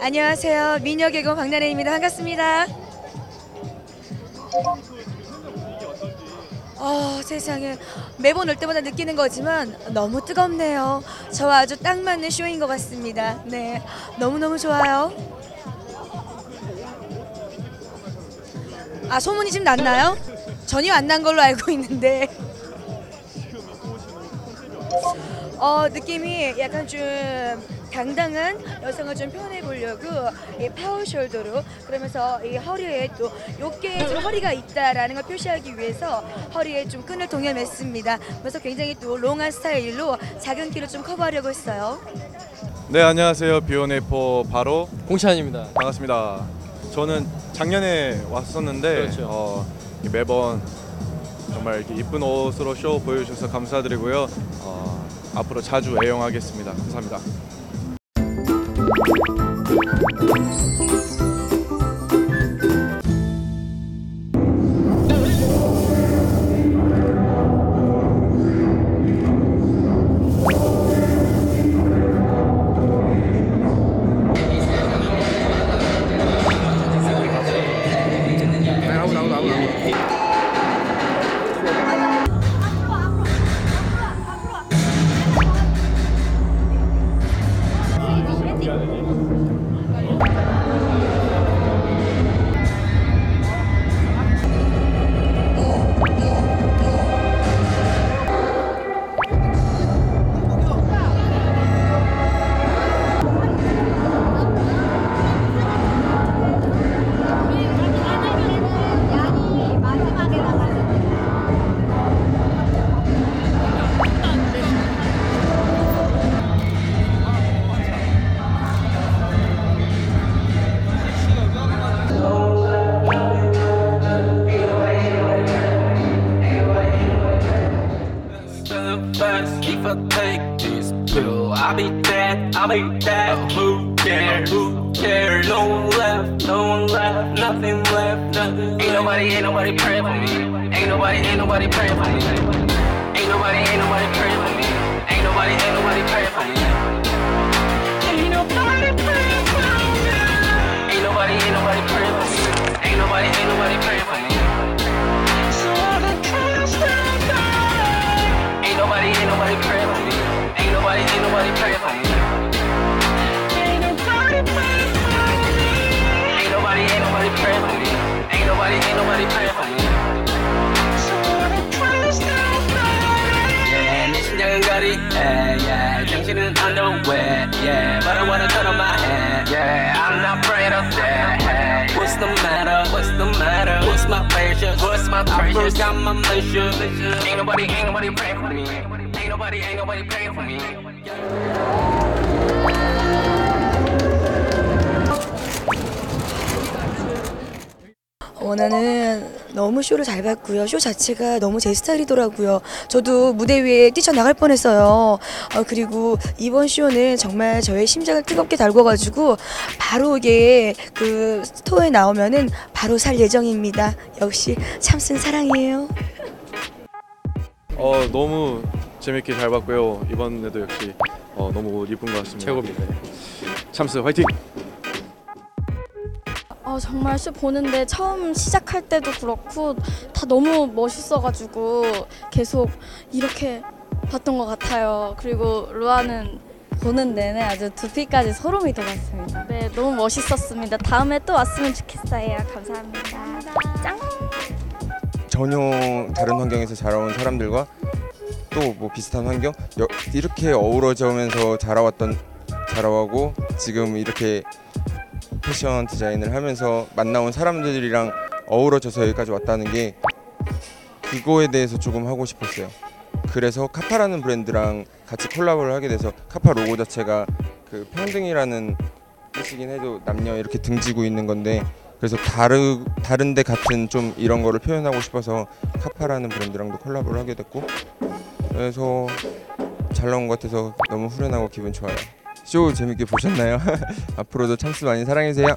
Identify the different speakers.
Speaker 1: 안녕하세요. 미녀개공 박나래입니다. 반갑습니다. 어, 세상에 매번 올 때마다 느끼는 거지만 너무 뜨겁네요. 저와 아주 딱 맞는 쇼인 것 같습니다. 네, 너무 너무 좋아요. 아 소문이 좀 났나요? 전혀 안 난 걸로 알고 있는데. 어 느낌이 약간 좀 당당한 여성을 좀 표현해 보려고 이 파워 숄더로 그러면서 이 허리에 또 요게 좀 허리가 있다라는 걸 표시하기 위해서 허리에 좀 끈을 동여맸습니다. 그래서 굉장히 또 롱한 스타일로 작은 키를 좀 커버하려고 했어요.
Speaker 2: 네 안녕하세요 비오네포 바로
Speaker 3: 공찬입니다.
Speaker 2: 반갑습니다. 저는 작년에 왔었는데
Speaker 3: 그렇죠.
Speaker 2: 어, 매번 정말 이렇게 이쁜 옷으로 쇼 보여주셔서 감사드리고요. 어, 앞으로 자주 애용하겠습니다. 감사합니다.
Speaker 4: 양이
Speaker 5: If I take this pill, I'll be dead, I'll be dead. Oh, who cares? Who cares? No one left, no one left, nothing left, nothing. Ain't nobody, ain't nobody praying for me. Ain't nobody, ain't nobody praying for me. silhouette, yeah. But I wanna cut on my head, yeah. I'm not afraid of that. What's the matter? What's the matter? What's my pressure? What's my pressure? I got my measure. Ain't nobody, ain't nobody praying for me. Ain't nobody, ain't nobody praying for me. Yeah.
Speaker 1: 어, 나는 너무 쇼를 잘 봤고요. 쇼 자체가 너무 제 스타일이더라고요. 저도 무대 위에 뛰쳐나갈 뻔했어요. 어, 그리고 이번 쇼는 정말 저의 심장을 뜨겁게 달궈가지고 바로 이게 그 스토어에 나오면은 바로 살 예정입니다. 역시 참쓴 사랑이에요.
Speaker 2: 어, 너무 재밌게 잘 봤고요. 이번에도 역시 어, 너무 옷 이쁜 것 같습니다.
Speaker 3: 최고입니다.
Speaker 2: 참스 화이팅!
Speaker 6: 어, 정말 쇼 보는데 처음 시작할 때도 그렇고 다 너무 멋있어가지고 계속 이렇게 봤던 것 같아요. 그리고 루아는 보는 내내 아주 두피까지 소름이 돋았습니다. 네, 너무 멋있었습니다. 다음에 또 왔으면 좋겠어요. 감사합니다. 짱!
Speaker 7: 전혀 다른 환경에서 자라온 사람들과 또 뭐 비슷한 환경 여- 이렇게 어우러져면서 자라왔던 자라오고 지금 이렇게 패션 디자인을 하면서 만나온 사람들이랑 어우러져서 여기까지 왔다는 게 그거에 대해서 조금 하고 싶었어요. 그래서 카파라는 브랜드랑 같이 콜라보를 하게 돼서 카파 로고 자체가 그 평등이라는 뜻이긴 해도 남녀 이렇게 등지고 있는 건데 그래서 다르 다른데 같은 좀 이런 거를 표현하고 싶어서 카파라는 브랜드랑도 콜라보를 하게 됐고 그래서 잘 나온 것 같아서 너무 후련하고 기분 좋아요. 쇼 재밌게 보셨나요? 앞으로도 참스 많이 사랑해주세요.